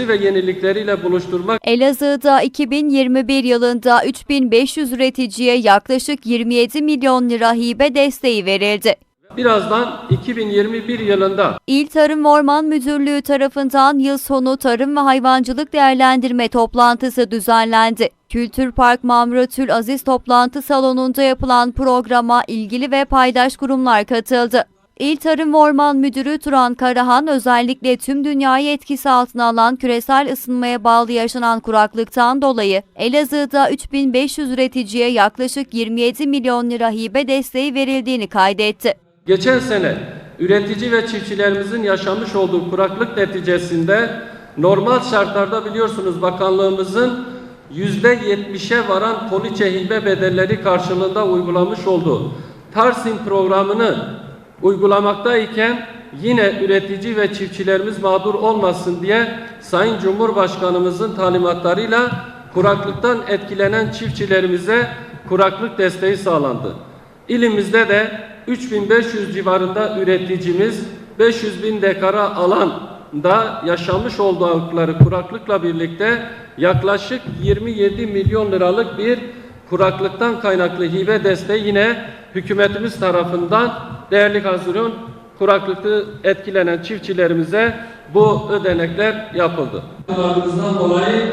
teknolojisi ve yenilikleriyle buluşturmak Elazığ'da 2021 yılında 3500 üreticiye yaklaşık 27 milyon lira hibe desteği verildi. birazdan 2021 yılında İl Tarım ve Orman Müdürlüğü tarafından yıl sonu tarım ve hayvancılık değerlendirme toplantısı düzenlendi. Kültür Park Mamrutül Aziz toplantı salonunda yapılan programa ilgili ve paydaş kurumlar katıldı. İl Tarım ve Orman Müdürü Turan Karahan özellikle tüm dünyayı etkisi altına alan küresel ısınmaya bağlı yaşanan kuraklıktan dolayı Elazığ'da 3500 üreticiye yaklaşık 27 milyon lira hibe desteği verildiğini kaydetti. Geçen sene üretici ve çiftçilerimizin yaşamış olduğu kuraklık neticesinde normal şartlarda biliyorsunuz bakanlığımızın %70'e varan poliçe hibe bedelleri karşılığında uygulamış olduğu Tarsim programını uygulamaktayken yine üretici ve çiftçilerimiz mağdur olmasın diye Sayın Cumhurbaşkanımızın talimatlarıyla kuraklıktan etkilenen çiftçilerimize kuraklık desteği sağlandı. İlimizde de 3500 civarında üreticimiz 500 bin dekara alanda yaşamış oldukları kuraklıkla birlikte yaklaşık 27 milyon liralık bir kuraklıktan kaynaklı hibe desteği yine hükümetimiz tarafından değerli hazırın kuraklıkta etkilenen çiftçilerimize bu ödenekler yapıldı. dolayı